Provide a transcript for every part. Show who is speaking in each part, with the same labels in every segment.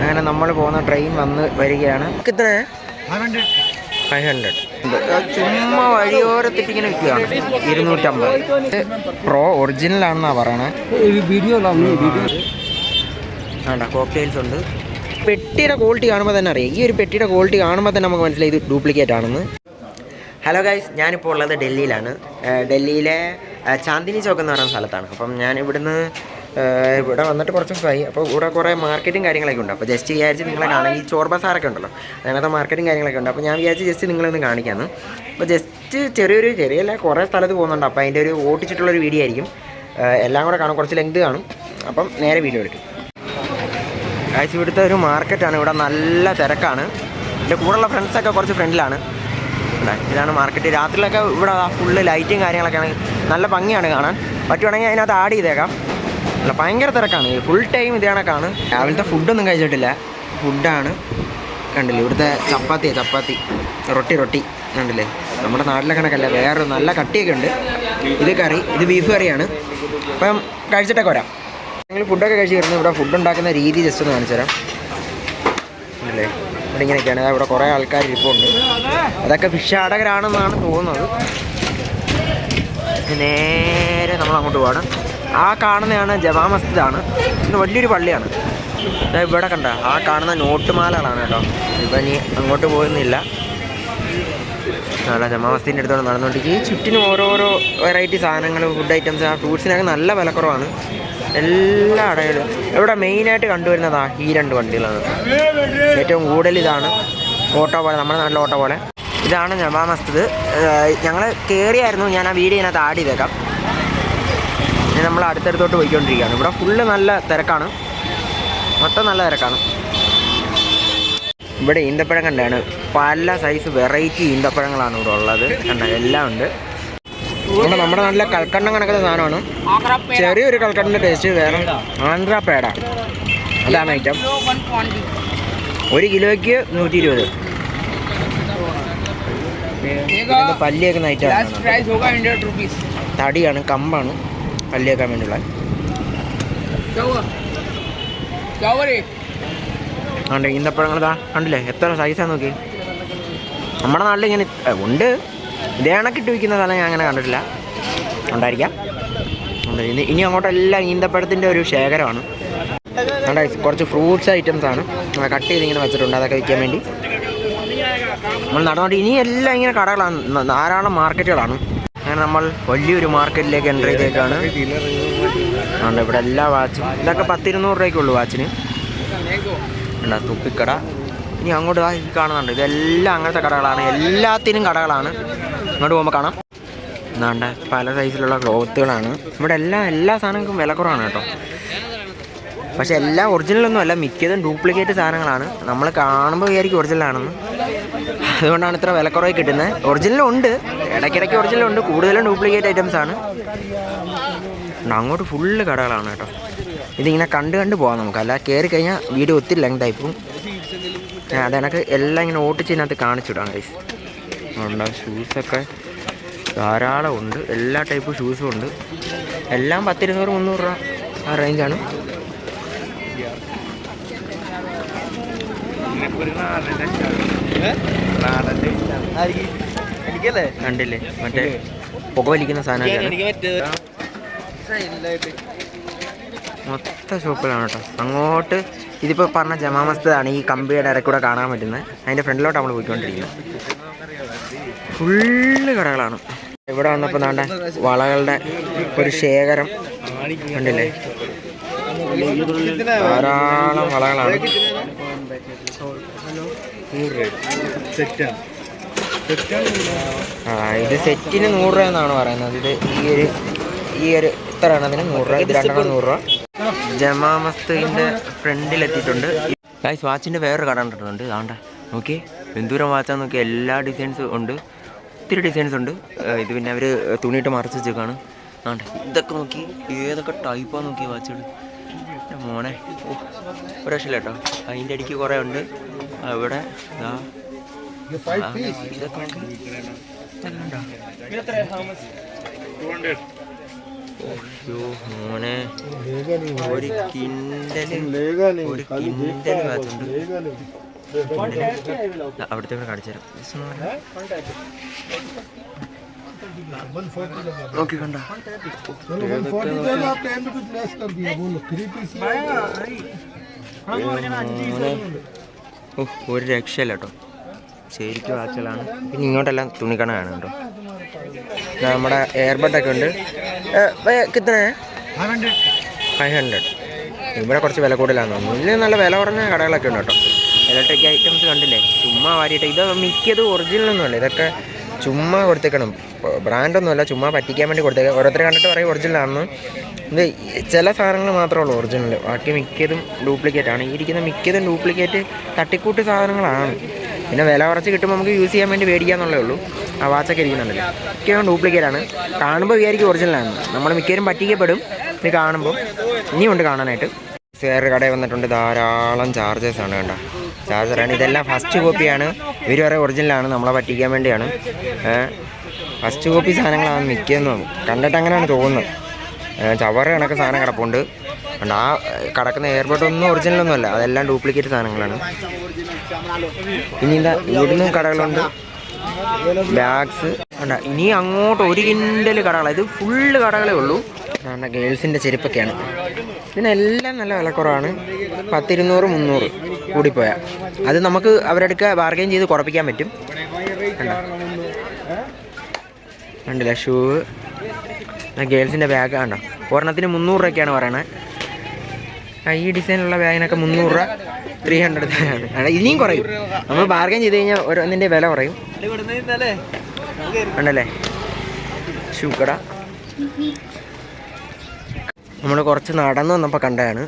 Speaker 1: അങ്ങനെ നമ്മൾ പോകുന്ന ട്രെയിൻ വന്ന് വരികയാണ്. എത്ര ഫൈവ് ഹൺഡ്രഡ് ചുമ്മാ വഴിയോരത്തിട്ട് ഇങ്ങനെ വിൽക്കുകയാണ് ഇരുന്നൂറ്റമ്പത് പ്രോ ഒറിജിനൽ ആണെന്നാ പറയണേ. വേണ്ട കോക്ടെയിൽസ് ഉണ്ട്. പെട്ടിയുടെ ക്വാളിറ്റി കാണുമ്പോൾ തന്നെ അറിയാം. ഈ ഒരു പെട്ടിയുടെ ക്വാളിറ്റി കാണുമ്പോൾ തന്നെ നമുക്ക് മനസ്സിലായി ഇത് ഡ്യൂപ്ലിക്കേറ്റ് ആണെന്ന്. ഹലോ ഗൈസ് ഞാനിപ്പോൾ ഉള്ളത് ഡൽഹിയിലാണ്. ഡൽഹിയിലെ ചാന്ദിനി ചോക്ക് എന്ന് പറയുന്ന സ്ഥലത്താണ്. അപ്പം ഞാൻ ഇവിടുന്ന് ഇവിടെ വന്നിട്ട് കുറച്ച് ദിവസമായി അപ്പോൾ ഇവിടെ കുറേ മാർക്കറ്റും കാര്യങ്ങളൊക്കെ ഉണ്ട്. അപ്പോൾ ജസ്റ്റ് വിചാരിച്ച് നിങ്ങളെ കാണാൻ ഈ ചോർബ സാറൊക്കെ ഉണ്ടല്ലോ. അതിനകത്ത് മാർക്കറ്റും കാര്യങ്ങളൊക്കെ ഉണ്ട്. അപ്പോൾ ഞാൻ വിചാരിച്ച് ജസ്റ്റ് നിങ്ങളൊന്ന് കാണിക്കാമെന്ന് അപ്പോൾ ജസ്റ്റ് ചെറിയൊരു ചെറിയല്ല കുറേ സ്ഥലത്ത് പോകുന്നുണ്ട്. അപ്പോൾ അതിന്റെ ഒരു ഓട്ടിച്ചിട്ടുള്ള ഒരു വീഡിയോ ആയിരിക്കും. എല്ലാം കൂടെ കാണും. കുറച്ച് ലെങ്ത് കാണും. അപ്പം നേരെ വീഡിയോ എടുക്കും. കാഴ്ച ഇവിടുത്തെ ഒരു മാർക്കറ്റാണ് ഇവിടെ നല്ല തിരക്കാണ്. എന്റെ കൂടെയുള്ള ഫ്രണ്ട്സൊക്കെ കുറച്ച് ഫ്രണ്ടിലാണ് ഇതാണ് മാർക്കറ്റ് രാത്രിയിലൊക്കെ ഇവിടെ ഫുള്ള് ലൈറ്റും കാര്യങ്ങളൊക്കെയാണ് നല്ല ഭംഗിയാണ് കാണാൻ. പറ്റുവാണെങ്കിൽ അതിനകത്ത് ആഡ് ചെയ്തേക്കാം. അല്ല ഭയങ്കര തിരക്കാണ്. ഫുൾ ടൈം ഇത് കണക്കാണ്. രാവിലത്തെ ഫുഡൊന്നും കഴിച്ചിട്ടില്ല. ഫുഡാണ് കണ്ടില്ലേ ഇവിടുത്തെ ചപ്പാത്തി ചപ്പാത്തി. റൊട്ടി റൊട്ടി കണ്ടില്ലേ? നമ്മുടെ നാട്ടിലെ കണക്കല്ല വേറെ നല്ല കട്ടിയൊക്കെ ഉണ്ട്. ഇത് കറി ഇത് ബീഫ് കറിയാണ്. അപ്പം കഴിച്ചിട്ടൊക്കെ വരാം നിങ്ങൾ ഫുഡൊക്കെ കഴിച്ച് വരുന്നത് ഇവിടെ ഫുഡ് ഉണ്ടാക്കുന്ന രീതി ജസ്റ്റ് ഒന്ന് കാണിച്ചു തരാം. അല്ലേ ഇവിടെ ഇങ്ങനെയൊക്കെയാണ് ഇവിടെ കുറേ ആൾക്കാർ ഇരിപ്പുണ്ട്. അതൊക്കെ ഭിക്ഷാടകരാണെന്നാണ് തോന്നുന്നത്. നേരെ നമ്മൾ അങ്ങോട്ട് പോകണം ആ കാണുന്നതാണ് ജമാ മസ്ജിദാണ്. പിന്നെ വലിയൊരു പള്ളിയാണ്. ഇവിടെ കണ്ട ആ കാണുന്ന നോട്ടുമാലകളാണ് കേട്ടോ. ഇപ്പം ഇനി അങ്ങോട്ട് പോകുന്നില്ല നല്ല ജമാ മസ്ജിദിന്റെ അടുത്തോടെ നടന്നുകൊണ്ടിരിക്കും ഈ ചുറ്റിനും ഓരോരോ വെറൈറ്റി സാധനങ്ങൾ ഫുഡ് ഐറ്റംസ് ആ ഫ്രൂട്ട്സിനൊക്കെ നല്ല വിലക്കുറവാണ്. എല്ലാ അടയിലും. ഇവിടെ മെയിനായിട്ട് കണ്ടുവരുന്നതാ ഈ രണ്ട് വണ്ടികളാണ്. ഏറ്റവും കൂടുതൽ ഇതാണ്. ഓട്ടോ പോലെ നമ്മുടെ നാട്ടിലെ ഓട്ടോ പോലെ. ഇതാണ് ജമാ മസ്ജിദ്. ഞങ്ങൾ കയറിയായിരുന്നു ഞാൻ ആ വീഡിയോ ഇതിനകത്ത് ആഡ് ചെയ്തേക്കാം. ഇനി നമ്മൾ അടുത്തടുത്തോട്ട് പോയിക്കൊണ്ടിരിക്കുകയാണ്. ഇവിടെ ഫുള്ള് നല്ല തിരക്കാണ്. മൊത്തം നല്ല തിരക്കാണ്. ഇവിടെ ഈന്തപ്പഴം കണ്ടാണ്. പല സൈസ് വെറൈറ്റി ഈന്തപ്പഴങ്ങളാണ് ഇവിടെ ഉള്ളത്. കണ്ട എല്ലാം ഉണ്ട്. ഇവിടെ നമ്മുടെ നല്ല കൽക്കണ്ടം കണക്കുന്ന സാധനമാണ്. ചെറിയൊരു കൽക്കണ്ടന്റെ ടേസ്റ്റ് വേറെ. ആന്ധ്ര പേട അതാണ് ഐറ്റം ഒരു കിലോയ്ക്ക് നൂറ്റി ഇരുപത്
Speaker 2: പല്ലിയൊക്കെ നൈറ്റാണ്
Speaker 1: തടിയാണ് കമ്പാണ്. കല്ലിയേക്കാൻ വേണ്ടിയുള്ള. അതുകൊണ്ട് ഇന്നപ്പഴങ്ങളതാ കണ്ടില്ലേ? എത്ര സൈസാണ് നോക്കി. നമ്മുടെ നാട്ടിൽ ഇങ്ങനെ ഉണ്ട്. ഇതേണക്കിട്ട് വിൽക്കുന്ന സ്ഥലം ഞാൻ അങ്ങനെ കണ്ടിട്ടില്ല. ഉണ്ടായിരിക്കാം. ഇനി ഇനി അങ്ങോട്ടെല്ലാം ഈന്തപ്പഴത്തിന്റെ ഒരു ശേഖരമാണ്. കുറച്ച് ഫ്രൂട്ട്സ് ഐറ്റംസ് ആണ്. കട്ട് ചെയ്ത് ഇങ്ങനെ വെച്ചിട്ടുണ്ട്. അതൊക്കെ വിൽക്കാൻ വേണ്ടി. നമ്മൾ നടന്നുകൊണ്ട് ഇനി എല്ലാം ഇങ്ങനെ കടകളാണ്. ധാരാളം മാർക്കറ്റുകളാണ് അങ്ങനെ നമ്മൾ വലിയൊരു മാർക്കറ്റിലേക്ക് എന്റർ ചെയ്തേക്കാണ് അതുകൊണ്ട് ഇവിടെ എല്ലാ വാച്ചും ഇതൊക്കെ പത്തിരുന്നൂറ് രൂപയ്ക്കുള്ളൂ വാച്ചിന്. ഉണ്ടാ തുപ്പിക്കട. ഇനി അങ്ങോട്ട് ഈ കാണുന്നുണ്ട്. ഇതെല്ലാം അങ്ങനത്തെ കടകളാണ്. എല്ലാത്തിനും കടകളാണ്. ഇങ്ങോട്ട് പോകുമ്പോൾ കാണാം. എന്നാണ്ട് പല സൈസിലുള്ള ക്ലോത്തുകളാണ് ഇവിടെ എല്ലാ എല്ലാ സാധനങ്ങൾക്കും വില കുറവാണ് കേട്ടോ. പക്ഷെ എല്ലാം ഒറിജിനലൊന്നും അല്ല മിക്കതും ഡ്യൂപ്ലിക്കേറ്റ് സാധനങ്ങളാണ്. നമ്മൾ കാണുമ്പോൾ വിചാരിക്കും ഒറിജിനൽ ആണെന്ന്. അതുകൊണ്ടാണ് ഇത്ര വിലക്കുറവ് കിട്ടുന്നത് ഒറിജിനലും ഉണ്ട്. ഇടയ്ക്കിടയ്ക്ക് ഒറിജിനലും ഉണ്ട്. കൂടുതലും ഡ്യൂപ്ലിക്കേറ്റ് ഐറ്റംസ് ആണ്. അങ്ങോട്ട് ഫുള്ള് കടകളാണ് കേട്ടോ. ഇതിങ്ങനെ കണ്ട് കണ്ട് പോകാം നമുക്ക്. അല്ല കയറി കഴിഞ്ഞാൽ വീഡിയോ ഒത്തിരി ലെങ്ത് ആയി പോകും. ഞാൻ അതെനക്ക് എല്ലാം ഇങ്ങനെ ഓട്ടിച്ച് ഇതിനകത്ത് കാണിച്ചിടാം ഗൈസ് ഉണ്ട് ഷൂസൊക്കെ ധാരാളം ഉണ്ട്. എല്ലാ ടൈപ്പ് ഷൂസും ഉണ്ട്. എല്ലാം പത്തിരുന്നൂറ് മുന്നൂറ് രൂപ ആ റേഞ്ചാണ് കണ്ടില്ലേ? മറ്റേ പുകവലിക്കുന്ന സാധനം മൊത്ത ഷോപ്പിലാണ് കേട്ടോ. അങ്ങോട്ട് ഇതിപ്പോൾ പറഞ്ഞ ജമാ മസ്ജിദാണ് ഈ കമ്പിയുടെ ഇടക്കൂടെ കാണാൻ പറ്റുന്നത്. അതിന്റെ ഫ്രണ്ടിലോട്ട് നമ്മൾ പോയിക്കൊണ്ടിരിക്കുന്നത് ഫുള്ള് കടകളാണ്. ഇവിടെ വന്നപ്പോൾ നാണ്ട വളകളുടെ ഒരു ശേഖരം കണ്ടില്ലേ? ധാരാളം വളകളാണ്. ആ ഇത് സെറ്റിന് നൂറ് രൂപ എന്നാണ് പറയുന്നത്. ഇത് ഈ ഒരു ഈ ഒരു ഇത്ര എണ്ണത്തിന് നൂറ് രൂപ. ഇത് രണ്ടെണ്ണം നൂറ് രൂപ. ജമാ മസ്തിന്റെ ഫ്രണ്ടിലെത്തിയിട്ടുണ്ട്. ഗൈസ് വാച്ചിന്റെ വേറൊരു കട കണ്ടിട്ടുണ്ട്. ആണ്ട നോക്കി. എന്തൂരം വാച്ചാന്ന് നോക്കി. എല്ലാ ഡിസൈൻസും ഉണ്ട്. ഒത്തിരി ഡിസൈൻസ് ഉണ്ട്. ഇത് പിന്നെ അവർ തുണിയിട്ട് മറച്ച് വെച്ചേക്കാണ്. ആണ്ട ഇതൊക്കെ നോക്കി. ഏതൊക്കെ ടൈപ്പാണ് നോക്കി വാച്ചുകൾ മോനെ. ഓ ഒരു രക്ഷയില്ല കേട്ടോ. അതിന്റെ അടിക്ക് കുറേ ഉണ്ട്. അവിടെ ഇതാ ആ, ഇതൊക്കെ നോക്ക്. ഇതൊക്കെ കണ്ടോ? അയ്യോ മോനെ ഒരു കിൻഡല്
Speaker 3: लेगा
Speaker 1: ഒരു കിൻഡല് ഭാഗത്തുണ്ട് ദാ അവിടുത്തെ ഇവിടെ കാണിച്ചു തരാം This one. നോക്കി കണ്ട
Speaker 3: चलो वन फोर्टी दे दो आप टेन रुपीज लेस कर दिया बोलो थ्री पीस
Speaker 1: ഓ ഒരു രക്ഷയില്ല കേട്ടോ. ശരിക്കും വാച്ചലാണ് പിന്നെ ഇങ്ങോട്ടെല്ലാം തുണിക്കണയാണ് കേട്ടോ. നമ്മുടെ എയർബഡൊക്കെ ഉണ്ട്. കിത്തനെ ഫൈവ് ഹൺഡ്രഡ് ഇവിടെ കുറച്ച് വില കൂടുതലാണ് തോന്നുന്നു. നല്ല വില കുറഞ്ഞ കടകളൊക്കെ ഉണ്ട് കേട്ടോ. ഇലക്ട്രിക് ഐറ്റംസ് കണ്ടില്ലേ? ചുമ്മാ വാരിയിട്ട്. ഇത് മിക്കത് ഒറിജിനൽ ഒന്നുമല്ല? ഇതൊക്കെ ചുമ്മാ കൊടുത്തേക്കണം. ബ്രാൻഡൊന്നുമല്ല ചുമ്മാ പറ്റിക്കാൻ വേണ്ടി കൊടുത്തേക്കാം. ഓരോരുത്തർ കണ്ടിട്ട് പറയും ഒറിജിനലാണെന്ന് ഇത് ചില സാധനങ്ങൾ മാത്രമേ ഉള്ളൂ ഒറിജിനൽ ബാക്കി മിക്കതും ഡ്യൂപ്ലിക്കേറ്റ് ആണ്. ഈ ഇരിക്കുന്ന മിക്കതും ഡ്യൂപ്ലിക്കേറ്റ് തട്ടിക്കൂട്ട് സാധനങ്ങളാണ്. പിന്നെ വില കുറച്ച് കിട്ടുമ്പോൾ നമുക്ക് യൂസ് ചെയ്യാൻ വേണ്ടി മേടിക്കാന്നുള്ളേ ഉള്ളൂ. ആ വാച്ചൊക്കെ ഇരിക്കുന്നുണ്ടല്ലോ. മിക്കതും ഡ്യൂപ്ലിക്കേറ്റ് ആണ്. കാണുമ്പോൾ വിചാരിക്കും ഒറിജിനലാണ് നമ്മൾ മിക്കവരും പറ്റിക്കപ്പെടും. ഇത് കാണുമ്പോൾ ഇനിയുണ്ട് കാണാനായിട്ട്. വേറൊരു കടയിൽ വന്നിട്ടുണ്ട്. ധാരാളം ചാർജേഴ്സാണ് കണ്ട. ചാർജറാണ് ഇതെല്ലാം ഫസ്റ്റ് കോപ്പിയാണ് ഇവർ വരെ ഒറിജിനലാണ് നമ്മളെ പറ്റിക്കാൻ വേണ്ടിയാണ്. ഫസ്റ്റ് കോപ്പി സാധനങ്ങളാണ് മിക്കതെന്ന് കണ്ടിട്ട് അങ്ങനെയാണ് തോന്നുന്നത്. ചവറ് കണക്ക് സാധനം കിടപ്പുണ്ട്. അതുകൊണ്ട് ആ കിടക്കുന്ന എയർപോർട്ട് ഒന്നും ഒറിജിനൽ അല്ല. അതെല്ലാം ഡ്യൂപ്ലിക്കേറ്റ് സാധനങ്ങളാണ്. ഇനി എന്താ ഇവിടുന്ന് കടകളുണ്ട്. ബാഗ്സ് ഇനി അങ്ങോട്ട് ഒരു കിൻഡൽ കടകളാണ് ഇത് ഫുള്ള് കടകളേ ഉള്ളൂ. ഗേൾസിന്റെ ചെരുപ്പൊക്കെയാണ്. ഇതിനെല്ലാം നല്ല വിലക്കുറവാണ്. പത്തിരുന്നൂറ് മുന്നൂറ് കൂടിപ്പോയാൽ അത് നമുക്ക് അവരെടുക്ക ബാർഗെയിൻ ചെയ്ത് കുറപ്പിക്കാൻ പറ്റും. കണ്ടോ? കണ്ടില്ല? ഷൂ. ഗേൾസിന്റെ ബാഗ് കണ്ടോ? ഒരെണ്ണത്തിന് മുന്നൂറ് രൂപയ്ക്കാണ് പറയണത് ഈ ഡിസൈനുള്ള ബാഗിനൊക്കെ മുന്നൂറ് രൂപ ത്രീ ഹൺഡ്രഡ് ആണ് ഇനിയും കുറയും. നമ്മൾ ബാർഗെയിൻ ചെയ്ത് കഴിഞ്ഞാൽ ഓരോന്നിന്റെ വില കുറയും. ഉണ്ടല്ലേ ഷൂ കട. നമ്മൾ കുറച്ച് നടന്നു വന്നപ്പോൾ കണ്ടതാണ്.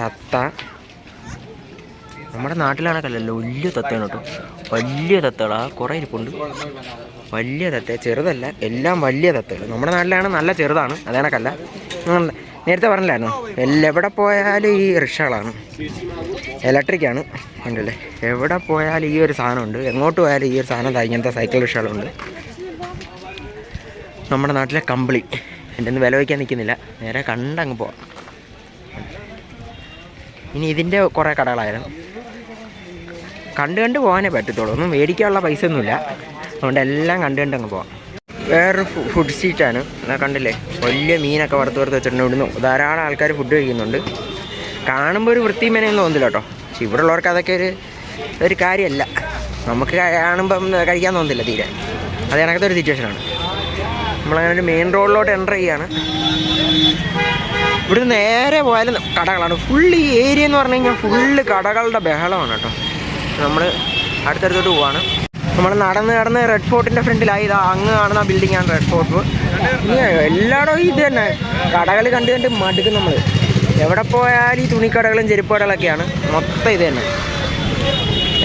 Speaker 1: തത്ത. നമ്മുടെ നാട്ടിലാണൊക്കെയല്ലല്ലോ വലിയ തത്തയാണ് കേട്ടോ. വലിയ തത്തകളാ. കുറേ ഇരിപ്പുണ്ട്. വലിയ തത്ത. ചെറുതല്ല. എല്ലാം വലിയ തത്തകൾ നമ്മുടെ നാട്ടിലാണ് നല്ല ചെറുതാണ്. അതേണക്കല്ല. നേരത്തെ പറഞ്ഞില്ലായിരുന്നു? എവിടെ പോയാലും ഈ റിക്ഷകളാണ്. ഇലക്ട്രിക്കാണ് ഉണ്ടല്ലേ എവിടെ പോയാലും ഈ ഒരു സാധനമുണ്ട്. എങ്ങോട്ട് പോയാലും ഈ ഒരു സാധനം ഇങ്ങനത്തെ സൈക്കിൾ റിക്ഷകളുണ്ട്. നമ്മുടെ നാട്ടിലെ കമ്പിളി. എന്റെ ഒന്ന് വില വയ്ക്കാൻ നിൽക്കുന്നില്ല നേരെ കണ്ടങ്ങ് പോവാം. ഇനി ഇതിന്റെ കുറേ കടകളായിരുന്നു കണ്ട് കണ്ട് പോകാനേ പറ്റത്തുള്ളൂ. ഒന്നും മേടിക്കാനുള്ള പൈസ ഒന്നുമില്ല അതുകൊണ്ട് എല്ലാം കണ്ട് കണ്ട് അങ്ങ് പോവാം. വേറൊരു ഫുഡ് സ്ട്രീറ്റാണ് എന്നാൽ കണ്ടില്ലേ? വലിയ മീനൊക്കെ വറുത്ത് വറുത്ത് വെച്ചിട്ടുണ്ട് ഇവിടുന്ന്. ധാരാളം ആൾക്കാർ ഫുഡ് കഴിക്കുന്നുണ്ട്. കാണുമ്പോൾ ഒരു വൃത്തി മേനയൊന്നും തോന്നില്ല കേട്ടോ. പക്ഷെ ഇവിടെ ഉള്ളവർക്ക് അതൊക്കെ ഒരു ഒരു കാര്യമല്ല. നമുക്ക് കാണുമ്പം കഴിക്കാൻ തോന്നില്ല തീരെ. അത് കണക്കത്തെ ഒരു സിറ്റുവേഷനാണ് നമ്മളങ്ങനെ ഒരു മെയിൻ റോഡിലോട്ട് എന്റർ ചെയ്യാണ്. ഇവിടെ നേരെ പോയാലും കടകളാണ്. ഫുള്ള് ഈ ഏരിയ എന്ന് പറഞ്ഞു കഴിഞ്ഞാൽ ഫുള്ള് കടകളുടെ ബഹളമാണ് കേട്ടോ. നമ്മൾ അടുത്തടുത്തോട്ട് പോവാണ്. നമ്മൾ നടന്ന് നടന്ന് റെഡ് ഫോർട്ടിന്റെ ഫ്രണ്ടിലായി. ഇതാ അങ്ങ് കാണുന്ന ബിൽഡിംഗ് ആണ് റെഡ് ഫോർട്ട് എല്ലായിടവും ഇത് തന്നെ. കടകൾ കണ്ട് കണ്ട് മടുക്കും നമ്മൾ എവിടെ പോയാലും ഈ തുണിക്കടകളും ചെരുപ്പ് കടകളൊക്കെയാണ് മൊത്തം ഇത് തന്നെ.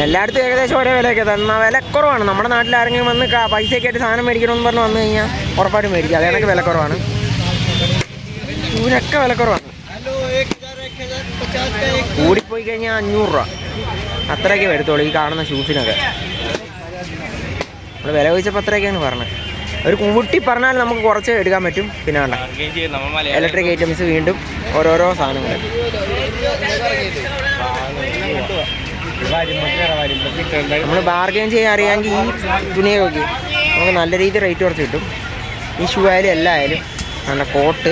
Speaker 1: എല്ലായിടത്തും ഏകദേശം ഒരേ വിലയൊക്കെ എന്നാൽ വിലക്കുറവാണ് നമ്മുടെ നാട്ടിൽ ആരെങ്കിലും വന്ന് പൈസ പൈസയൊക്കെ ആയിട്ട് സാധനം മേടിക്കണമെന്ന് പറഞ്ഞ് വന്നു കഴിഞ്ഞാൽ ഉറപ്പായിട്ടും മേടിക്കും. അതേണക്ക് വിലക്കുറവാണ് ഷൂവിനൊക്കെ വിലക്കുറവാണ് കൂടിപ്പോയി കഴിഞ്ഞാൽ അഞ്ഞൂറ് രൂപ. അത്രയൊക്കെ വരത്തുള്ളൂ ഈ കാണുന്ന ഷൂസിനൊക്കെ നമ്മൾ വില ചോദിച്ചപ്പോൾ അത്രയൊക്കെയാണ് പറഞ്ഞത്. ഒരു കൂട്ടി പറഞ്ഞാൽ നമുക്ക് കുറച്ച് എടുക്കാൻ പറ്റും. പിന്നെ വേണ്ട. ഇലക്ട്രിക് ഐറ്റംസ് വീണ്ടും ഓരോരോ സാധനങ്ങൾ നമ്മൾ ബാർഗെയിൻ ചെയ്യാൻ അറിയാമെങ്കിൽ ഈ തുണിയൊക്കെ നോക്കി. നമുക്ക് നല്ല രീതിയിൽ റേറ്റ് കുറച്ച് കിട്ടും. ഈ ഷൂ ആയാലും എല്ലാം ആയാലും നല്ല കോട്ട്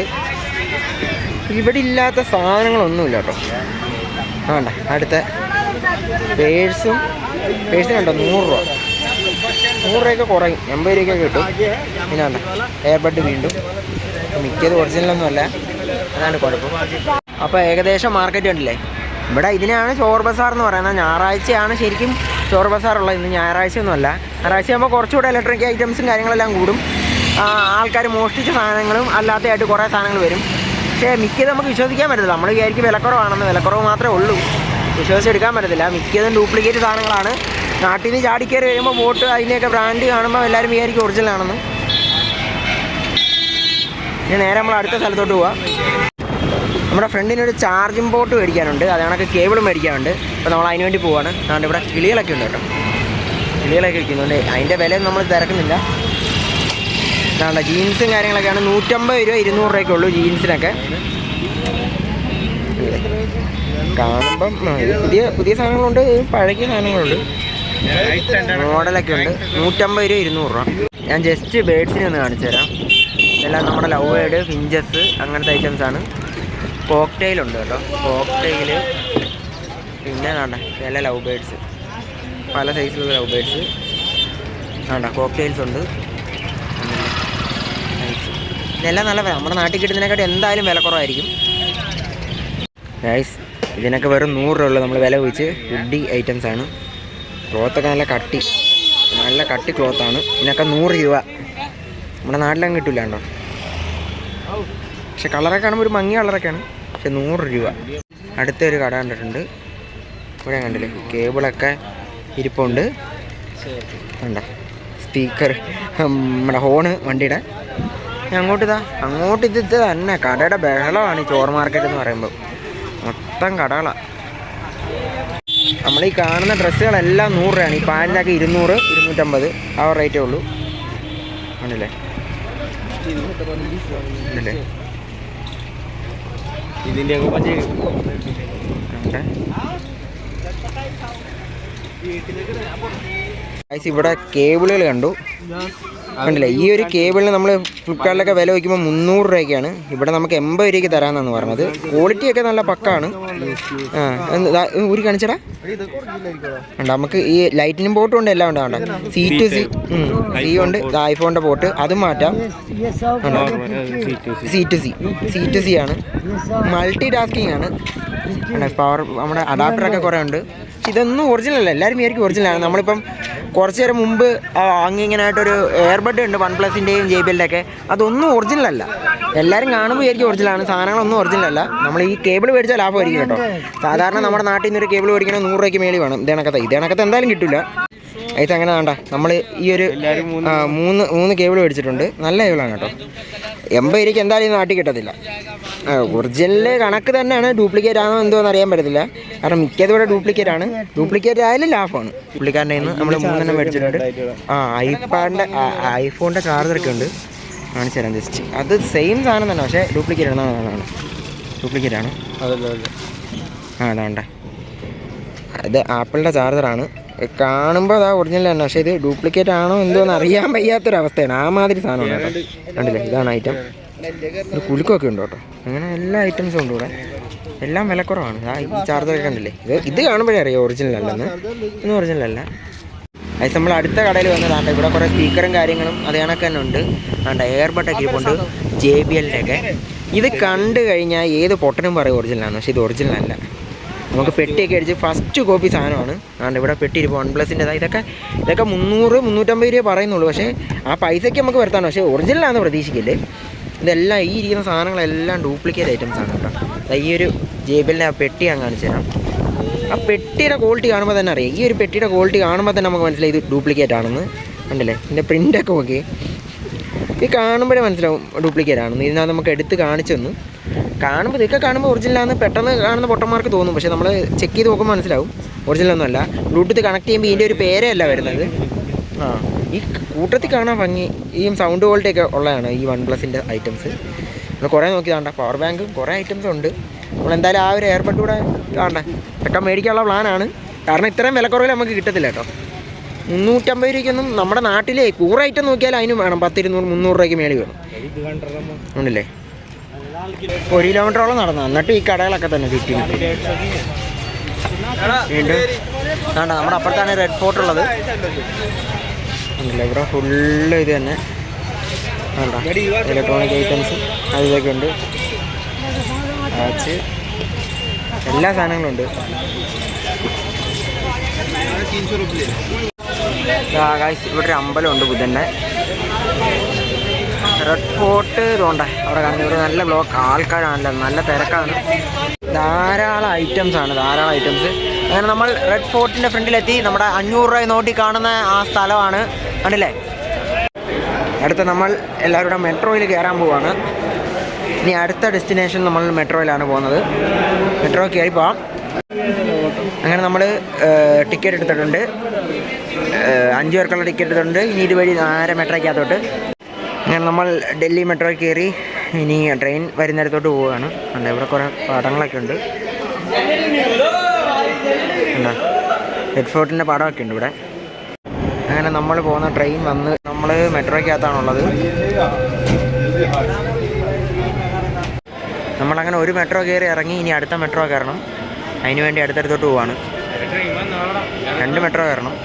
Speaker 1: ഇവിടെ ഇല്ലാത്ത സാധനങ്ങളൊന്നുമില്ല കേട്ടോ. വേണ്ട അടുത്ത പേഴ്സും പേഴ്സിന് കണ്ടോ? നൂറ് രൂപ. നൂറ് രൂപയൊക്കെ കുറയും. എൺപത് രൂപയ്ക്കൊക്കെ കിട്ടും. പിന്നെ വേണ്ട എയർബഡ് വീണ്ടും. മിക്കത് ഒറിജിനലൊന്നും അല്ല അതാണ് കുഴപ്പം. അപ്പോൾ ഏകദേശം മാർക്കറ്റ് കണ്ടില്ലേ? ഇവിടെ ഇതിനാണ് ചോർ ബസാർ എന്ന് പറയുന്നത്. ഞായറാഴ്ചയാണ് ശരിക്കും ചോർ ബസാർ ഉള്ളത്. ഇന്ന് ഞായറാഴ്ച ഒന്നുമല്ല ഞായറാഴ്ച ആകുമ്പോൾ കുറച്ചുകൂടെ ഇലക്ട്രിക് ഐറ്റംസും കാര്യങ്ങളെല്ലാം കൂടും. ആൾക്കാർ മോഷ്ടിച്ച സാധനങ്ങളും അല്ലാത്തതായിട്ട് കുറേ സാധനങ്ങൾ വരും. പക്ഷേ മിക്കത് നമുക്ക് വിശ്വസിക്കാൻ പറ്റില്ല നമ്മൾ വിചാരിക്കും വിലക്കുറവാണെന്ന്. വിലക്കുറവ് മാത്രമേ ഉള്ളൂ. വിശ്വസിച്ചെടുക്കാൻ പറ്റത്തില്ല. മിക്കതും ഡ്യൂപ്ലിക്കേറ്റ് സാധനങ്ങളാണ്. നാട്ടിൽ നിന്ന് ചാടിക്കയറി വരുമ്പോൾ ബോട്ട് അതിന്റെയൊക്കെ ബ്രാൻഡ് കാണുമ്പോൾ എല്ലാവരും വിചാരിക്കും ഒറിജിനലാണെന്ന് ഇനി നേരെ നമ്മൾ അടുത്ത സ്ഥലത്തോട്ട് പോവാം. നമ്മുടെ ഫ്രണ്ടിന് ഒരു ചാർജിങ് പോർട്ട് മേടിക്കാനുണ്ട്. അത് കണക്ക് കേബിൾ മേടിക്കാനുണ്ട്. അപ്പോൾ നമ്മൾ അതിന് വേണ്ടി പോവാണ്. അതുകൊണ്ട് ഇവിടെ കിളികളൊക്കെ ഉണ്ട് കേട്ടോ. കിളികളൊക്കെ ഇരിക്കുന്നുണ്ട് അതിന്റെ വില നമ്മൾ തിരക്കുന്നില്ല. ഇതാണ്ട ജീൻസും കാര്യങ്ങളൊക്കെയാണ്. നൂറ്റമ്പത് രൂപ ഇരുന്നൂറ് രൂപയൊക്കെ ഉള്ളൂ ജീൻസിനൊക്കെ. കാണുമ്പം പുതിയ പുതിയ സാധനങ്ങളുണ്ട്. പഴകിയ സാധനങ്ങളുണ്ട്. മോഡലൊക്കെ ഉണ്ട്. നൂറ്റമ്പത് രൂപ ഇരുന്നൂറ് രൂപ. ഞാൻ ജസ്റ്റ് ബേഡ്സിനെ ഒന്ന് കാണിച്ചു തരാം ഇതെല്ലാം നമ്മുടെ ലവ് ബേഡ് ഫിഞ്ചസ് അങ്ങനത്തെ ഐറ്റംസ് ആണ്. കോക്ടെയിൽ ഉണ്ട് കേട്ടോ. കോക്ടെയിൽ പിന്നെ വേണ്ട ചില ലവ് ബേഡ്സ് പല സൈസിലുള്ള ലവ് ബേഡ്സ് വേണ്ട കോക്ടെയിൽസ് ഉണ്ട്. ഇതെല്ലാം നല്ല നമ്മുടെ നാട്ടിൽ കിട്ടുന്നതിനെക്കാട്ടി എന്തായാലും വില കുറവായിരിക്കും. ഗൈസ് ഇതിനൊക്കെ വെറും നൂറ് രൂപ ഉള്ളൂ. നമ്മൾ വില വെച്ച് വുഡി ഐറ്റംസ് ആണ്. ക്ലോത്തൊക്കെ നല്ല കട്ടി നല്ല കട്ടി ക്ലോത്താണ് ഇതിനൊക്കെ നൂറ് രൂപ. നമ്മുടെ നാട്ടിലങ്ങ് കിട്ടില്ല കേട്ടോ പക്ഷെ കളറൊക്കെ കാണുമ്പോൾ ഒരു മങ്ങിയ കളറൊക്കെയാണ് പക്ഷെ നൂറ് രൂപ. അടുത്തൊരു കട കണ്ടിട്ടുണ്ട്. ഇവിടെ കണ്ടില്ലേ? കേബിളൊക്കെ ഇരിപ്പുണ്ട്. കണ്ട? സ്പീക്കർ നമ്മുടെ ഹോണ് വണ്ടിയുടെ. അങ്ങോട്ട് ഇതാ. അങ്ങോട്ട് ഇത് ഇത് തന്നെ. കടയുടെ ബഹളമാണ് ഈ മാർക്കറ്റ് എന്ന് പറയുമ്പോൾ. മൊത്തം കടകളാണ് നമ്മൾ ഈ കാണുന്ന ഡ്രസ്സുകളെല്ലാം നൂറ് രൂപയാണ്. ഈ പാന്റിനൊക്കെ ഇരുന്നൂറ് ഇരുന്നൂറ്റമ്പത്. ആ റേറ്റേ ഉള്ളൂ. ആണല്ലേ ആണല്ലേ
Speaker 4: ഇതിന്റെ ഒക്കെ പറ്റി
Speaker 1: ഉണ്ട്. Guys, ഇവിടെ കേബിളുകൾ കണ്ടു. കണ്ടില്ലേ? ഈ ഒരു കേബിളിന് നമ്മൾ ഫ്ലിപ്കാർട്ടിലൊക്കെ വില വയ്ക്കുമ്പോൾ മുന്നൂറ് രൂപയ്ക്കാണ്. ഇവിടെ നമുക്ക് എൺപത് രൂപയ്ക്ക് തരാമെന്നാണ് പറഞ്ഞത്. ക്വാളിറ്റി ഒക്കെ നല്ല പക്കാണ്. ആ ഊരി കാണിച്ചടാ. ഉണ്ട് നമുക്ക് ഈ ലൈറ്റിനും പോട്ടും ഉണ്ട് എല്ലാം ഉണ്ട് വേണ്ട സി ടു സി സി ഉണ്ട് ഐഫോണിന്റെ പോട്ട് അതും മാറ്റാം. C to C C to C ആണ്. മൾട്ടി ടാസ്കിങ് ആണ് പവർ നമ്മുടെ അഡാപ്റ്ററൊക്കെ കുറേ ഉണ്ട്. ഇതൊന്നും ഒറിജിനൽ അല്ല. എല്ലാവരും വിചാരിക്കും ഒറിജിനലാണ് നമ്മളിപ്പം കുറച്ച് നേരം മുമ്പ് ആ, അങ്ങിങ്ങനായിട്ടൊരു എയർബഡ് ഉണ്ട് വൺ പ്ലസിന്റെയും ജെ ബി ഒക്കെ അതൊന്നും ഒറിജിനൽ അല്ല. എല്ലാവരും കാണുമ്പോൾ ആയിരിക്കും ഒറിജിനലാണ് സാധനങ്ങളൊന്നും ഒറിജിനൽ അല്ല. നമ്മൾ ഈ കേബിൾ മേടിച്ചാൽ ലാഭമായിരിക്കും കേട്ടോ. സാധാരണ നമ്മുടെ നാട്ടിൽ നിന്നൊരു ഒരു കേബിൾ മേടിക്കണമെങ്കിൽ നൂറ് രൂപയ്ക്ക് മേളി വേണം. ഇതേണക്കത്തെ ഇതേണക്കത്തെ എന്തായാലും കിട്ടില്ല ഇത് അങ്ങനെ വേണ്ട. നമ്മൾ ഈ ഒരു മൂന്ന് മൂന്ന് കേബിൾ മേടിച്ചിട്ടുണ്ട്. നല്ല കേബിളാണ് കേട്ടോ. എൺപത് രൂപയ്ക്ക് എന്തായാലും നാട്ടിൽ കിട്ടത്തില്ല. ഒറിജിനൽ കണക്ക് തന്നെയാണ്. ഡ്യൂപ്ലിക്കേറ്റ് ആണോ എന്തോ അറിയാൻ പറ്റത്തില്ല. കാരണം മിക്കതും ഇവിടെ ഡ്യൂപ്ലിക്കേറ്റ് ആണ്. ഡ്യൂപ്ലിക്കേറ്റ് ആയാലും ലാഭമാണ്. പുള്ളിക്കാരന്റെ നിന്ന് നമ്മൾ മൂന്നെണ്ണം മേടിച്ചിട്ടുണ്ട്. ആ ഐപാഡിന്റെ ഐഫോണിന്റെ ചാർജറൊക്കെ ഉണ്ട്. കാണിച്ചു തരാം ജസ്റ്റ് അത് സെയിം സാധനം തന്നെ പക്ഷേ ഡ്യൂപ്ലിക്കേറ്റ് ആണ്. ഡ്യൂപ്ലിക്കേറ്റ് ആണ്. ആ അതാണ്ട ഇത് ആപ്പിളിന്റെ ചാർജറാണ് കാണുമ്പോൾ അതാ ഒറിജിനൽ തന്നെ പക്ഷേ ഇത് ഡ്യൂപ്ലിക്കേറ്റ് ആണോ എന്തോ എന്ന് അറിയാൻ വയ്യാത്തൊരവസ്ഥയാണ്. ആ മാതിരി സാധനമാണ് കേട്ടോ. കണ്ടില്ലേ? ഇതാണ് ഐറ്റം ഒരു കുലുക്കമൊക്കെ ഉണ്ട് കേട്ടോ അങ്ങനെ എല്ലാ ഐറ്റംസും ഉണ്ട് ഇവിടെ. എല്ലാം വിലക്കുറവാണ്. ഈ ചാർജറൊക്കെ കണ്ടില്ലേ? ഇത് ഇത് കാണുമ്പോഴേ അറിയാം? ഒറിജിനൽ അല്ലെന്ന്. ഇന്ന് ഒറിജിനൽ അല്ല. അത് നമ്മൾ അടുത്ത കടയിൽ വന്നതാണ് ഇവിടെ കുറേ സ്പീക്കറും കാര്യങ്ങളും അത് കണക്ക് തന്നെ ഉണ്ട്. ആണ്ട് എയർബട്ടൊക്കെ ഇരിപ്പുണ്ട്. ജെ ബി എല്ലിന്റെയൊക്കെ ഇത് കണ്ടു കഴിഞ്ഞാൽ ഏത് പൊട്ടനും പറയും ഒറിജിനലാണ് പക്ഷേ ഇത് ഒറിജിനൽ അല്ല. നമുക്ക് പെട്ടിയൊക്കെ അടിച്ച് ഫസ്റ്റ് കോപ്പി സാധനമാണ്. അതുകൊണ്ട് ഇവിടെ പെട്ടി ഇരിപ്പോൾ വൺ പ്ലസിന്റെതാണ് ഇതൊക്കെ ഇതൊക്കെ മുന്നൂറ് മുന്നൂറ്റമ്പത് രൂപ പറയുന്നുള്ളൂ. പക്ഷേ ആ പൈസയ്ക്ക് നമുക്ക് വരുത്താണ് പക്ഷേ ഒറിജിനലാണെന്ന് പ്രതീക്ഷിക്കില്ലേ? ഇതെല്ലാം ഈ ഇരിക്കുന്ന സാധനങ്ങളെല്ലാം ഡ്യൂപ്ലിക്കേറ്റ് ഐറ്റംസ് ആണ് കേട്ടോ. ഈ ഒരു ജെ ആ പെട്ടി ഞാൻ കാണിച്ചു തരാം. ആ പെട്ടിയുടെ ക്വാളിറ്റി കാണുമ്പോൾ തന്നെ അറിയാം. ഈ ഒരു പെട്ടിയുടെ ക്വാളിറ്റി കാണുമ്പോൾ തന്നെ നമുക്ക് മനസ്സിലായി ഇത് ഡ്യൂപ്ലിക്കേറ്റ് ആണെന്ന്. കണ്ടില്ലേ? ഇതിന്റെ പ്രിന്റൊക്കെ നോക്കി ഇത് കാണുമ്പോഴേ മനസ്സിലാവും ഡ്യൂപ്ലിക്കേറ്റ് ആണെന്ന്. ഇതിനകത്ത് നമുക്ക് എടുത്ത് കാണിച്ചു തന്നു. കാണുമ്പോൾ ഇതൊക്കെ കാണുമ്പോൾ ഒറിജിനലാണെന്ന് പെട്ടെന്ന് കാണുന്ന പൊട്ടന്മാർക്ക് തോന്നും. പക്ഷേ നമ്മൾ ചെക്ക് ചെയ്ത് നോക്കുമ്പോൾ മനസ്സിലാവും. ഒറിജിനലൊന്നുമല്ല ബ്ലൂടൂത്ത് കണക്ട് ചെയ്യുമ്പോൾ ഇതിന്റെ ഒരു പേരല്ല വരുന്നത്. ആ. ഈ കൂട്ടത്തിൽ കാണാൻ ഭംഗി ഈ സൗണ്ട് ക്വാളിറ്റി ഒക്കെ ഉള്ളതാണ് ഈ വൺ പ്ലസിന്റെ ഐറ്റംസ് നമ്മൾ കുറേ നോക്കി കാണണ്ട പവർ ബാങ്കും കുറേ ഐറ്റംസ് ഉണ്ട്. നമ്മൾ എന്തായാലും ആ ഒരു എയർബഡ് കൂടെ കാണണ്ട. ഇതൊക്കെ മേടിക്കാനുള്ള പ്ലാനാണ് കാരണം ഇത്രയും വിലക്കുറവിൽ നമുക്ക് കിട്ടത്തില്ല കേട്ടോ. മുന്നൂറ്റമ്പത് രൂപയ്ക്കൊന്നും നമ്മുടെ നാട്ടിലെ കൂറ ഐറ്റം നോക്കിയാൽ അതിനും വേണം. പത്തിരുന്നൂറ് മുന്നൂറ് രൂപയ്ക്ക് മേളി വേണം ഉണ്ടല്ലേ? ഒരു കിലോമീറ്ററോളം നടന്നു. എന്നിട്ട് ഈ കടകളൊക്കെ തന്നെ ചുറ്റി വേണ്ട. നമ്മുടെ അപ്പുറത്താണ് റെഡ് ഫോർട്ട് ഉള്ളത്. ഉണ്ടല്ലേ ഇവിടെ ഫുള്ള് ഇത് തന്നെ. വേണ്ട ഇലക്ട്രോണിക് ഐറ്റംസ് അത് ഇതൊക്കെ ഉണ്ട്. വാച്ച് എല്ലാ സാധനങ്ങളും ഉണ്ട്. ഇവിടെ ഒരു അമ്പലമുണ്ട് ബുധന്റെ റെഡ് ഫോർട്ട് ഇതുകൊണ്ട് അവിടെ കാണുന്നത്. ഇവിടെ നല്ല ബ്ലോക്ക് ആൾക്കാരാണല്ലോ നല്ല തിരക്കാണ്. ധാരാളം ഐറ്റംസ് ആണ് ധാരാളം ഐറ്റംസ് അങ്ങനെ നമ്മൾ റെഡ് ഫോർട്ടിന്റെ ഫ്രണ്ടിലെത്തി. നമ്മുടെ അഞ്ഞൂറ് രൂപ നോട്ടി കാണുന്ന ആ സ്ഥലമാണ്. കണ്ടില്ലേ? അടുത്ത നമ്മൾ എല്ലാവരും മെട്രോയിൽ കയറാൻ പോവാണ്. ഇനി അടുത്ത ഡെസ്റ്റിനേഷൻ നമ്മൾ മെട്രോയിലാണ് പോകുന്നത്. മെട്രോ കയറി പോവാം. അങ്ങനെ നമ്മൾ ടിക്കറ്റ് എടുത്തിട്ടുണ്ട്. അഞ്ച് പേർക്കുള്ള ടിക്കറ്റ് എടുത്തിട്ടുണ്ട്. ഇനി ഇതുവഴി നേരെ മെട്രോയ്ക്കകത്തോട്ട്? അങ്ങനെ നമ്മൾ ഡൽഹി മെട്രോ കയറി ഇനി ട്രെയിൻ വരുന്നിടത്തോട്ട് പോവുകയാണ് അല്ല ഇവിടെ കുറേ പടങ്ങളൊക്കെ ഉണ്ട്. ഫോർട്ടിന്റെ പടമൊക്കെ ഉണ്ട് ഇവിടെ. അങ്ങനെ നമ്മൾ പോകുന്ന ട്രെയിൻ വന്ന് നമ്മൾ മെട്രോയ്ക്കകത്താണുള്ളത്. നമ്മളങ്ങനെ ഒരു മെട്രോ കയറി ഇറങ്ങി ഇനി അടുത്ത മെട്രോ കയറണം. അതിന് വേണ്ടി അടുത്തടുത്തോട്ട് പോവാണ്. രണ്ട് മെട്രോ കയറണം.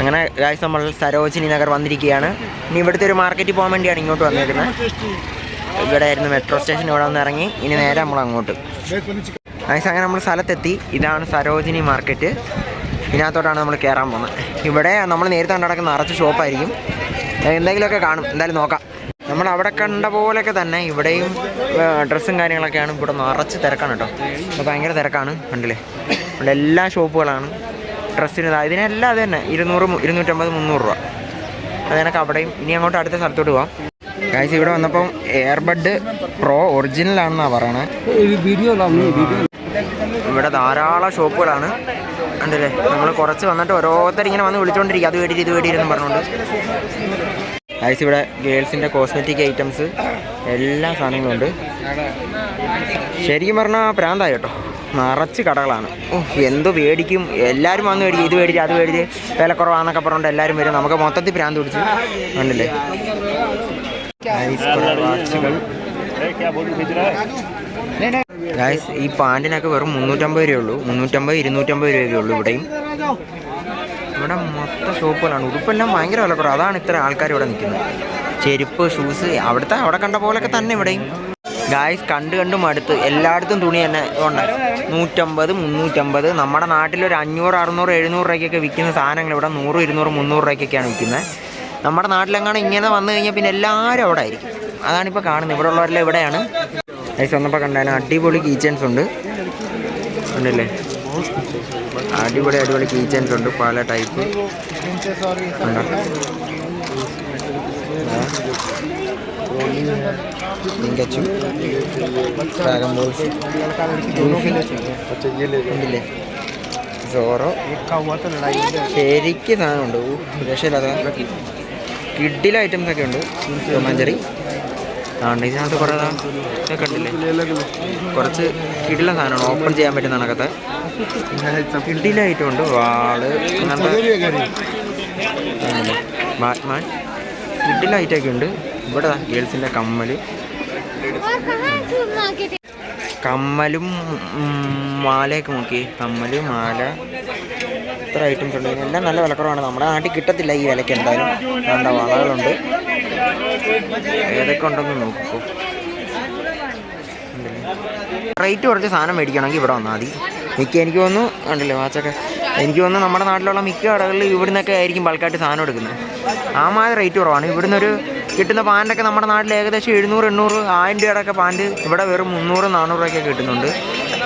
Speaker 1: അങ്ങനെ ഗായ്സ് നമ്മൾ സരോജിനി നഗർ വന്നിരിക്കുകയാണ്. ഇനി ഇവിടുത്തെ ഒരു മാർക്കറ്റിൽ പോകാൻ വേണ്ടിയാണ് ഇങ്ങോട്ട് വന്നിരിക്കുന്നത് ഇവിടെ ആയിരുന്നു മെട്രോ സ്റ്റേഷൻ ഇവിടെ വന്ന് ഇറങ്ങി. ഇനി നേരെ നമ്മൾ അങ്ങോട്ട്. ഗായ്സ് അങ്ങനെ നമ്മൾ സ്ഥലത്തെത്തി. ഇതാണ് സരോജിനി മാർക്കറ്റ് ഇതിനകത്തോട്ടാണ് നമ്മൾ കയറാൻ പോകുന്നത്. ഇവിടെ നമ്മൾ നേരത്തെ കണ്ടടക്കുന്ന നിറച്ച് ഷോപ്പായിരിക്കും. എന്തെങ്കിലുമൊക്കെ കാണും. എന്തായാലും നോക്കാം. നമ്മൾ അവിടെ കണ്ട പോലെയൊക്കെ തന്നെ ഇവിടെയും ഡ്രസ്സും കാര്യങ്ങളൊക്കെയാണ് ഇവിടെ നിറച്ച് തിരക്കാണ് കേട്ടോ. അപ്പോൾ ഭയങ്കര തിരക്കാണ് കണ്ടില്ലേ? ഇവിടെ എല്ലാ ഷോപ്പുകളാണ്. ഡ്രസ്സിന് ഇതിനെല്ലാം അത് തന്നെ. ഇരുന്നൂറ് ഇരുന്നൂറ്റമ്പത് മുന്നൂറ് രൂപ. അത് കണക്ക് അവിടെയും. ഇനി അങ്ങോട്ട് അടുത്ത സ്ഥലത്തോട്ട് പോവാം. കാഴ്ച ഇവിടെ വന്നപ്പം എയർബഡ് പ്രോ ഒറിജിനൽ ആണെന്നാണ് പറയണേ. ഇവിടെ ധാരാളം ഷോപ്പുകളാണ്. ഉണ്ടല്ലേ? നമ്മൾ കുറച്ച് വന്നിട്ട് ഓരോരുത്തർ ഇങ്ങനെ വന്ന് വിളിച്ചുകൊണ്ടിരിക്കും അത് വേടിയിട്ട് ഇത് വേടിയിരുന്നു പറഞ്ഞുകൊണ്ട്. ഗൈസ് ഇവിടെ ഗേൾസിന്റെ കോസ്മെറ്റിക് ഐറ്റംസ് എല്ലാ സാധനങ്ങളും ഉണ്ട്. ശരിക്കും പറഞ്ഞാൽ പ്രാന്തായി കേട്ടോ. നിറച്ച് കടകളാണ്. ഓ എന്ത് മേടിക്കും എല്ലാവരും വന്ന് മേടിക്കും. ഇത് മേടിച്ച് അത് മേടിച്ച്. വിലക്കുറവാണെന്നൊക്കെ പറഞ്ഞുകൊണ്ട് എല്ലാവരും വരും. നമുക്ക് മൊത്തത്തിൽ പ്രാന്ത് പിടിച്ച്. ഉണ്ടല്ലേ വാച്ചുകൾ. ഗായ്സ് ഈ പാന്റിനൊക്കെ വെറും മുന്നൂറ്റമ്പത് രൂപയേ ഉള്ളൂ മുന്നൂറ്റമ്പത് ഇരുന്നൂറ്റമ്പത് രൂപയൊക്കെ ഉള്ളൂ ഇവിടെയും. ഇവിടെ മൊത്തം ഷോപ്പുകളാണ്. ഉടുപ്പെല്ലാം ഭയങ്കര വിലക്കുറവ്. അതാണ് ഇത്ര ആൾക്കാർ ഇവിടെ നിൽക്കുന്നത്. ചെരുപ്പ് ഷൂസ് അവിടുത്തെ അവിടെ കണ്ട പോലൊക്കെ തന്നെ ഇവിടെയും. ഗായ്സ് കണ്ട് കണ്ട് മടുത്ത്. എല്ലായിടത്തും തുണി തന്നെ ഉണ്ട്. നൂറ്റമ്പത് മുന്നൂറ്റമ്പത്. നമ്മുടെ നാട്ടിലൊരു അഞ്ഞൂറ് അറുന്നൂറ് എഴുന്നൂറ് രൂപയ്ക്കൊക്കെ വിൽക്കുന്ന സാധനങ്ങൾ ഇവിടെ നൂറ് ഇരുന്നൂറ് മുന്നൂറ് രൂപയ്ക്കൊക്കെയാണ് വിൽക്കുന്നത്. നമ്മുടെ നാട്ടിലെങ്ങാനും ഇങ്ങനെ വന്നു കഴിഞ്ഞാൽ പിന്നെ എല്ലാവരും അവിടെ ആയിരിക്കും. അതാണിപ്പോൾ കാണുന്നത്. ഇവിടെ ഉള്ളവരെല്ലാം ഇവിടെയാണ്. ഗൈസ് വന്നപ്പോൾ കണ്ടാലും അടിപൊളി കീച്ചൻസ് ഉണ്ട്. ഉണ്ടല്ലേ അടിപൊളി അടിപൊളി കീച്ചൻസ് ഉണ്ട്. പല ടൈപ്പ് ശരിക്ക് ഡ്രാഗൺ ബോൾസ് സാധനമുണ്ട്. രക്ഷയില്ലാത്ത കിഡിലെ ഐറ്റംസ് ഒക്കെ ഉണ്ട്. ടൊമാഞ്ചറി ആണ്ട് ഇതിനകത്ത് കുറേ ഇതൊക്കെ ഉണ്ടല്ലേ കുറച്ച് കിടില സാധനമാണ്. ഓപ്പൺ ചെയ്യാൻ പറ്റുന്ന കണക്കത്തെ. കിടില ഐറ്റം ഉണ്ട്. വാൾ. ബാറ്റ്മാൻ. ഒക്കെ ഉണ്ട്. ഇവിടെ ഗേൾസിന്റെ കമ്മൽ. കമ്മലും മാലയൊക്കെ നോക്കി. കമ്മൽ മാല ഇത്ര ഐറ്റംസ് ഉണ്ട്. എല്ലാം നല്ല വിലക്കുറവാണ്. നമ്മുടെ നാട്ടിൽ കിട്ടത്തില്ല ഈ വിലയ്ക്ക് എന്തായാലും. വേണ്ട വളകളുണ്ട് ഏതൊക്കെ ഉണ്ടെന്ന് നോക്കൂ. റേറ്റ് കുറച്ച് സാധനം മേടിക്കണമെങ്കിൽ ഇവിടെ വന്നാൽ മതി. മിക്ക എനിക്ക് തോന്നുന്നു ഉണ്ടല്ലേ വാച്ചൊക്കെ? എനിക്ക് തോന്നുന്നു നമ്മുടെ നാട്ടിലുള്ള മിക്ക കടകളിൽ ഇവിടുന്നൊക്കെ ആയിരിക്കും ബൾക്കായിട്ട് സാധനം എടുക്കുന്നത്. ആ മാതിരി റേറ്റ് കുറവാണ്. ഇവിടുന്ന് ഒരു കിട്ടുന്ന പാന്റൊക്കെ നമ്മുടെ നാട്ടിൽ ഏകദേശം എഴുന്നൂറ് എണ്ണൂറ് ആയിരം രൂപയുടെയൊക്കെ പാന്റ് ഇവിടെ വെറും മുന്നൂറ് നാനൂറ് രൂപയൊക്കെ കിട്ടുന്നുണ്ട്.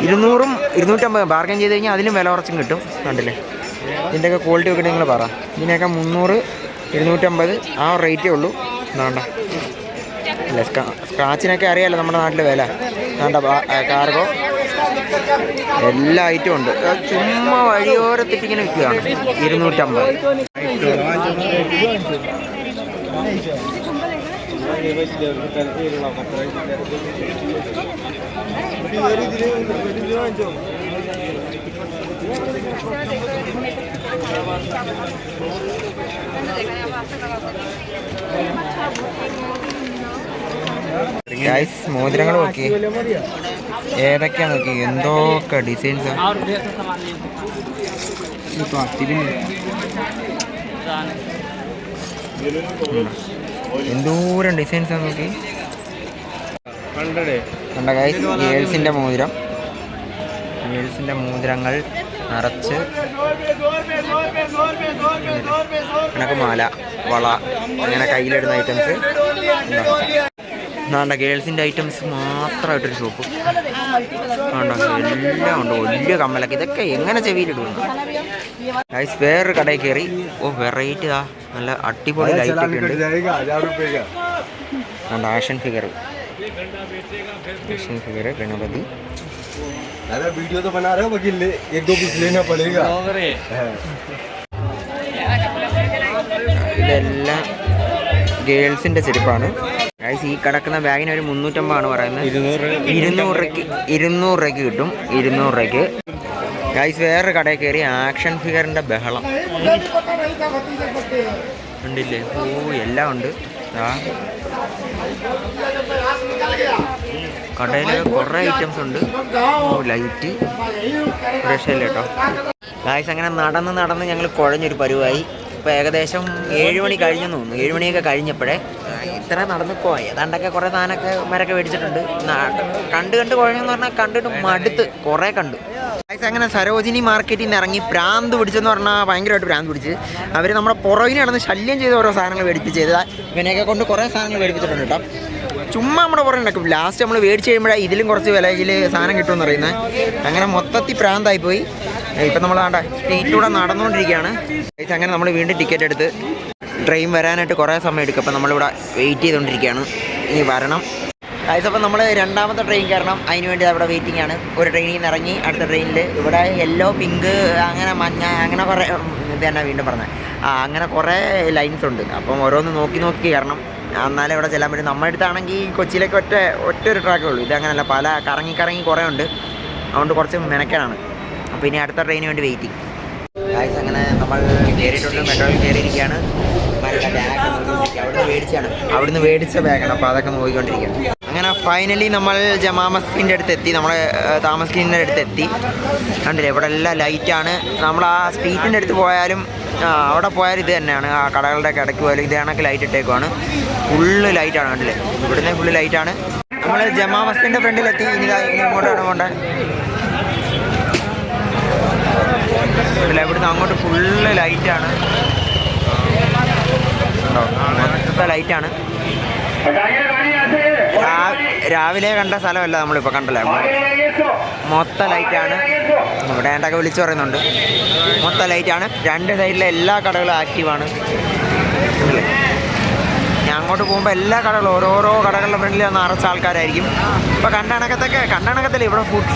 Speaker 1: ഇരുന്നൂറും ഇരുന്നൂറ്റമ്പത് ബാർഗൻ ചെയ്ത് കഴിഞ്ഞാൽ അതിലും വില കുറച്ചും കിട്ടും. കണ്ടില്ലേ? ഇതിന്റെയൊക്കെ ക്വാളിറ്റി ഒക്കെ നിങ്ങൾ പറ. ഇതിനൊക്കെ മുന്നൂറ് ഇരുന്നൂറ്റമ്പത് ആ റേറ്റേ ഉള്ളൂ. വേണ്ട അല്ല സ്ക്രാച്ചിനൊക്കെ അറിയാലോ നമ്മുടെ നാട്ടിൽ വില. വേണ്ട കാർഗോ. എല്ലാ ഐറ്റവും ഉണ്ട്. ചുമ്മാ വഴിയോരത്തിട്ട് ഇങ്ങനെ വിൽക്കുകയാണ്. ഇരുന്നൂറ്റമ്പത്. ഗൈസ് മോതിരങ്ങൾ നോക്കി. ഏതൊക്കെയാ നോക്കി? എന്തൊക്കെ ഡിസൈൻസ് എന്തോരം ഡിസൈൻസ് നോക്കി? കണ്ട ഗൈസ് ഗേൾസിന്റെ മോതിരം. ഗേൾസിന്റെ മോതിരങ്ങൾ നിറച്ച് കണക്ക് മാല വള അങ്ങനെ കയ്യിലിടുന്ന ഐറ്റംസ് എന്താണ്ട ഗേൾസിന്റെ ഐറ്റംസ് മാത്രമായിട്ടൊരു ഷോപ്പ് എല്ലാം ഉണ്ട്. വലിയ കമ്മലൊക്കെ. ഇതൊക്കെ എങ്ങനെ ചെവിയിലിടുന്നു ഗൈസ് വേറൊരു കടയിൽ കയറി. ഓ വെറൈറ്റി ആ നല്ല അടിപൊളി light action figure action figure Ganapathi.
Speaker 3: दादा वीडियो तो बना रहे हो वकील ले एक दो पीस लेना पड़ेगा हाँ।
Speaker 1: ഇതെല്ലാം ഗേൾസിൻ്റെ ചെരുപ്പാണ് ഗൈസ് ഈ കിടക്കുന്ന ബാഗിന് ഒരു മുന്നൂറ്റമ്പതാണ് പറയുന്നത്
Speaker 4: ഇരുന്നൂറ്
Speaker 1: ഇരുന്നൂറ് രൂപയ്ക്ക് ഇരുന്നൂറ് രൂപയ്ക്ക് കിട്ടും ഇരുന്നൂറ് രൂപയ്ക്ക് ഗൈസ് വേറെ കടയിൽ കയറി ആക്ഷൻ ഫിഗറിൻ്റെ ബഹളം ഉണ്ടില്ലേ ഓ എല്ലാം ഉണ്ട് ആ കടയിൽ കുറേ ഐറ്റംസ് ഉണ്ട്. ലൈറ്റ് രക്ഷയില്ല കേട്ടോ. ഗായ്സ് അങ്ങനെ നടന്ന് നടന്ന് ഞങ്ങൾ കുഴഞ്ഞൊരു പരുവായി. ഇപ്പോൾ ഏകദേശം ഏഴ് മണി കഴിഞ്ഞെന്ന് തോന്നുന്നു. ഏഴ് മണിയൊക്കെ കഴിഞ്ഞപ്പോഴേ ഇത്ര നടന്ന് പോയി. ഏതാണ്ടൊക്കെ കുറേ താനൊക്കെ മരൊക്കെ മേടിച്ചിട്ടുണ്ട്. കണ്ട് കണ്ട് കുഴഞ്ഞെന്ന് പറഞ്ഞാൽ കണ്ടിട്ട് മടുത്ത് കുറേ കണ്ടു. ഗായ്സ് അങ്ങനെ സരോജിനി മാർക്കറ്റിൽ നിന്ന് ഇറങ്ങി പ്രാന്ത് പിടിച്ചെന്ന് പറഞ്ഞാൽ ഭയങ്കരമായിട്ട് പ്രാന്ത് പിടിച്ച്. അവർ നമ്മുടെ പുറകിൽ നടന്ന് ശല്യം ചെയ്ത് ഓരോ സാധനങ്ങൾ മേടിപ്പിച്ച് ചെയ്താൽ ഇവനെയൊക്കെ കൊണ്ട് കുറേ സാധനങ്ങൾ മേടിപ്പിച്ചിട്ടുണ്ട് കേട്ടോ. ചുമ്മാ നമ്മുടെ പുറം നടക്കും. ലാസ്റ്റ് നമ്മൾ മേടിച്ച് കഴിയുമ്പോഴാണ് ഇതിലും കുറച്ച് വിലയിൽ സാധനം കിട്ടുമെന്ന് പറയുന്നത് അങ്ങനെ മൊത്തത്തിൽ പ്രാന്തായി പോയി ഇപ്പം നമ്മൾ ആണ്ട സ്ട്രീറ്റിലൂടെ നടന്നുകൊണ്ടിരിക്കുകയാണ് അങ്ങനെ നമ്മൾ വീണ്ടും ടിക്കറ്റ് എടുത്ത് ട്രെയിൻ വരാനായിട്ട് കുറേ സമയം എടുക്കും. അപ്പം നമ്മളിവിടെ വെയിറ്റ് ചെയ്തുകൊണ്ടിരിക്കുകയാണ് ഇനി വരണം. ഗൈസ് അപ്പം നമ്മൾ രണ്ടാമത്തെ ട്രെയിൻ കയറണം. അതിന് വേണ്ടി അവിടെ വെയിറ്റിംഗ് ആണ്. ഒരു ട്രെയിനിൽ നിന്ന് ഇറങ്ങി അടുത്ത ട്രെയിനിൽ ഇവിടെ യെല്ലോ പിങ്ക് അങ്ങനെ മഞ്ഞ അങ്ങനെ കുറേ ഇത് തന്നെ വീണ്ടും പറഞ്ഞത് ആ അങ്ങനെ കുറേ ലൈൻസ് ഉണ്ട്. അപ്പം ഓരോന്ന് നോക്കി നോക്കി കയറണം. എന്നാലേ ഇവിടെ ചെല്ലാൻ പറ്റും. നമ്മുടെ അടുത്താണെങ്കിൽ കൊച്ചിയിലേക്ക് ഒറ്റ ഒറ്റ ഒരു ട്രാക്കേ ഉള്ളൂ ഇതങ്ങനല്ല പല കറങ്ങി കറങ്ങി കുറേ ഉണ്ട്. അതുകൊണ്ട് കുറച്ച് മെനക്കേടാണ്. അപ്പോൾ ഇനി അടുത്ത ട്രെയിനിന് വേണ്ടി വെയിറ്റിംഗ് ഗായ്സ് അങ്ങനെ നമ്മൾ കയറിയിട്ടുണ്ട് മെട്രോയിൽ കയറിയിരിക്കുകയാണ് അവിടെ മേടിച്ചാണ് അവിടുന്ന് മേടിച്ച ബാഗാണ് അപ്പോൾ അതൊക്കെ നോക്കിക്കൊണ്ടിരിക്കുകയാണ്. അങ്ങനെ ഫൈനലി നമ്മൾ ജമാ മസ്ജിദിന്റെ അടുത്ത് എത്തി. നമ്മൾ താമസിക്കുന്നതിന്റെ അടുത്ത് എത്തി. കണ്ടില്ലേ ഇവിടെ എല്ലാം ലൈറ്റാണ് നമ്മൾ ആ സ്ട്രീറ്റിന്റെ അടുത്ത് പോയാലും അവിടെ പോയാൽ ഇത് തന്നെയാണ്. ആ കടകളുടെ ഒക്കെ ഇടയ്ക്ക് ഇത് കണക്ക് ലൈറ്റ് ഇട്ടേക്കുവാണ്. ഫുള്ള് ലൈറ്റാണ് കണ്ടില്ലേ? ഇവിടുന്ന് ഫുള്ള് ലൈറ്റാണ് നമ്മൾ ജമാ മസ്തിന്റെ ഫ്രണ്ടിലെത്തി. ഇനി ഇങ്ങോട്ടാണ് പോകേണ്ടത് ഇവിടുന്ന് അങ്ങോട്ട് ഫുള്ള് ലൈറ്റാണ് മൊത്തത്തെ ലൈറ്റാണ് രാവിലെ കണ്ട സ്ഥലമല്ല നമ്മളിപ്പോൾ കണ്ടല്ലേ? മൊത്ത ലൈറ്റാണ് ഇവിടെ ഏണ്ടൊക്കെ വിളിച്ചു പറയുന്നുണ്ട്. മൊത്തം ലൈറ്റാണ് രണ്ട് സൈഡിലെ എല്ലാ കടകളും ആക്റ്റീവാണ് അങ്ങോട്ട് പോകുമ്പോൾ എല്ലാ കടകളും ഓരോരോ കടകളുടെ ഫ്രണ്ടിൽ നിറച്ച ആൾക്കാരായിരിക്കും. ഇപ്പോൾ കണ്ടണക്കത്തൊക്കെ കണ്ടണക്കത്തില്ല ഇവിടെ ഫുഡ്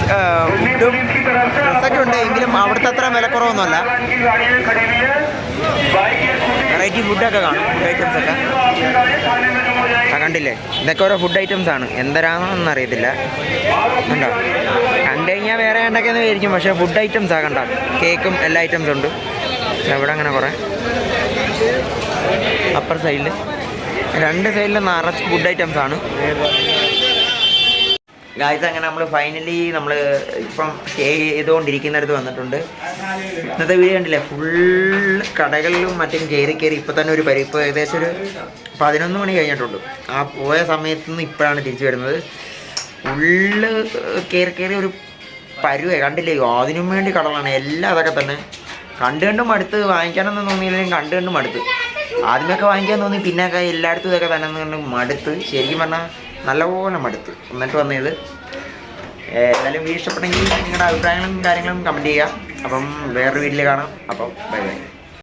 Speaker 1: ഫുഡും ഡ്രസ്സൊക്കെ ഉണ്ട്. എങ്കിലും അവിടുത്തെ അത്ര വിലക്കുറവൊന്നുമല്ല. വെറൈറ്റി ഫുഡൊക്കെ കാണും. ഫുഡ് ഐറ്റംസ് ഒക്കെ. കണ്ടില്ലേ? ഇതൊക്കെ ഓരോ ഫുഡ് ഐറ്റംസ് ആണ്. എന്തരാണെന്നൊന്നും അറിയത്തില്ല. കണ്ടോ? കണ്ടു കഴിഞ്ഞാൽ വേറെ കണ്ടൊക്കെയെന്ന് വിചാരിക്കും. പക്ഷേ ഫുഡ് ഐറ്റംസ് ആ കണ്ട? കേക്കും എല്ലാ ഐറ്റംസും ഉണ്ട്. ഇവിടെ അങ്ങനെ കുറേ. അപ്പർ സൈഡിൽ രണ്ട് സൈഡിൽ നിറച്ച് ഫുഡ് ഐറ്റംസ് ആണ്. ഗായ്സ് അങ്ങനെ നമ്മൾ ഫൈനലി നമ്മൾ ഇപ്പം സ്റ്റേ ചെയ്തുകൊണ്ടിരിക്കുന്നിടത്ത് വന്നിട്ടുണ്ട്. ഇന്നത്തെ വീഡിയോ കണ്ടില്ലേ? ഫുൾ കടകളിലും മറ്റും കയറി കയറി ഇപ്പം തന്നെ ഒരു പരിപ്പ് ഏകദേശം ഒരു പതിനൊന്ന് മണി കഴിഞ്ഞിട്ടുണ്ട് ആ പോയ സമയത്ത് നിന്ന് ഇപ്പോഴാണ് തിരിച്ചു വരുന്നത്. ഫുള്ള് കയറി കയറി ഒരു പരുവേ കണ്ടില്ലേ? അതിനും വേണ്ടി കടകളാണ് എല്ലാം അതൊക്കെ തന്നെ. കണ്ടു കണ്ടും അടുത്ത് വാങ്ങിക്കാനൊന്നും തോന്നിയില്ലെങ്കിലും കണ്ടു കണ്ടും മടുത്ത്. ആദ്യമൊക്കെ വാങ്ങിക്കാൻ തോന്നി പിന്നൊക്കെ എല്ലായിടത്തും ഇതൊക്കെ തന്നെ മടുത്ത്. ശരിക്കും പറഞ്ഞാൽ നല്ലപോലെ മടുത്ത്. എന്നിട്ട് വന്നത് എന്തായാലും വീഡിയോ ഇഷ്ടപ്പെട്ടെങ്കിൽ നിങ്ങളുടെ അഭിപ്രായങ്ങളും കാര്യങ്ങളും കമന്റ് ചെയ്യുക. അപ്പം വേറൊരു വീട്ടിൽ കാണാം. അപ്പം ബൈ ബൈ